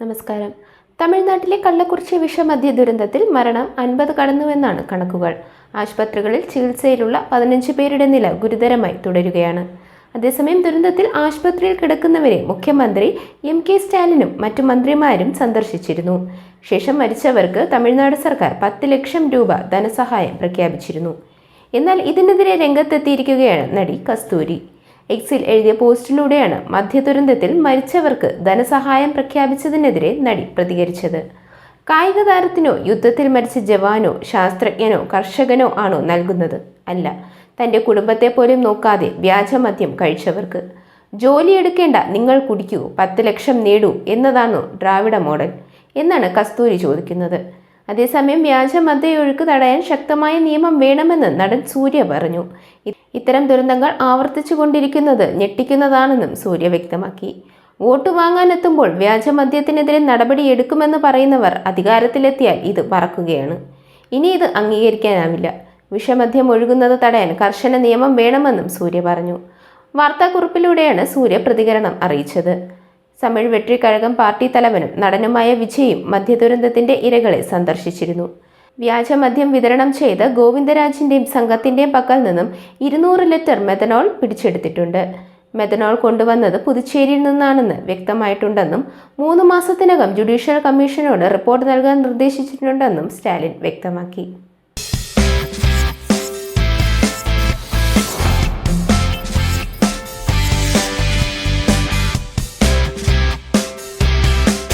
നമസ്കാരം. തമിഴ്നാട്ടിലെ കള്ളക്കുറിച്ചി വിഷമദ്യ ദുരന്തത്തിൽ മരണം അൻപത് കടന്നുവെന്നാണ് കണക്കുകൾ. ആശുപത്രികളിൽ ചികിത്സയിലുള്ള പതിനഞ്ച് പേരുടെ നില ഗുരുതരമായി തുടരുകയാണ്. അതേസമയം ദുരന്തത്തിൽ ആശുപത്രിയിൽ കിടക്കുന്നവരെ മുഖ്യമന്ത്രി എം കെ സ്റ്റാലിനും മറ്റു മന്ത്രിമാരും സന്ദർശിച്ചിരുന്നു. ശേഷം മരിച്ചവർക്ക് തമിഴ്നാട് സർക്കാർ പത്ത് ലക്ഷം രൂപ ധനസഹായം പ്രഖ്യാപിച്ചിരുന്നു. എന്നാൽ ഇതിനെതിരെ രംഗത്തെത്തിയിരിക്കുകയാണ് നടി കസ്തൂരി. എക്സിൽ എഴുതിയ പോസ്റ്റിലൂടെയാണ് മദ്യദുരന്തത്തിൽ മരിച്ചവർക്ക് ധനസഹായം പ്രഖ്യാപിച്ചതിനെതിരെ നടി പ്രതികരിച്ചത്. കായിക താരത്തിനോ യുദ്ധത്തിൽ മരിച്ച ജവാനോ ശാസ്ത്രജ്ഞനോ കർഷകനോ ആണോ നൽകുന്നത്? അല്ല. തന്റെ കുടുംബത്തെ പോലും നോക്കാതെ വ്യാജമദ്യം കഴിച്ചവർക്ക്. ജോലിയെടുക്കേണ്ട നിങ്ങൾ കുടിക്കൂ പത്ത് ലക്ഷം നേടൂ എന്നതാണോ ദ്രാവിഡ മോഡൽ? എന്നാണ് കസ്തൂരി ചോദിക്കുന്നത്. അതേസമയം വ്യാജ മദ്യയൊഴുക്ക് തടയാൻ ശക്തമായ നിയമം വേണമെന്ന് നടൻ സൂര്യ പറഞ്ഞു. ഇത്തരം ദുരന്തങ്ങൾ ആവർത്തിച്ചു കൊണ്ടിരിക്കുന്നത് ഞെട്ടിക്കുന്നതാണെന്നും സൂര്യ വ്യക്തമാക്കി. വോട്ട് വാങ്ങാനെത്തുമ്പോൾ വ്യാജ മദ്യത്തിനെതിരെ നടപടിയെടുക്കുമെന്ന് പറയുന്നവർ അധികാരത്തിലെത്തിയാൽ ഇത് പറക്കുകയാണ് ഇനി ഇത് അംഗീകരിക്കാനാവില്ല. വിഷമദ്യം ഒഴുകുന്നത് തടയാൻ കർശന നിയമം വേണമെന്നും സൂര്യ പറഞ്ഞു. വാർത്താക്കുറിപ്പിലൂടെയാണ് സൂര്യ പ്രതികരണം അറിയിച്ചത്. തമിഴ് വെട്രിക്കഴകം പാർട്ടി തലവനും നടനുമായ വിജയും മദ്യദുരന്തത്തിന്റെ ഇരകളെ സന്ദർശിച്ചിരുന്നു. വ്യാജമദ്യം വിതരണം ചെയ്ത് ഗോവിന്ദരാജിന്റെയും സംഘത്തിന്റെയും പക്കൽ നിന്നും ഇരുന്നൂറ് ലിറ്റർ മെഥനോൾ പിടിച്ചെടുത്തിട്ടുണ്ട്. മെഥനോൾ കൊണ്ടുവന്നത് പുതുച്ചേരിയിൽ നിന്നാണെന്ന് വ്യക്തമായിട്ടുണ്ടെന്നും മൂന്ന് മാസത്തിനകം ജുഡീഷ്യൽ കമ്മീഷനോട് റിപ്പോർട്ട് നൽകാൻ നിർദ്ദേശിച്ചിട്ടുണ്ടെന്നും സ്റ്റാലിൻ വ്യക്തമാക്കി.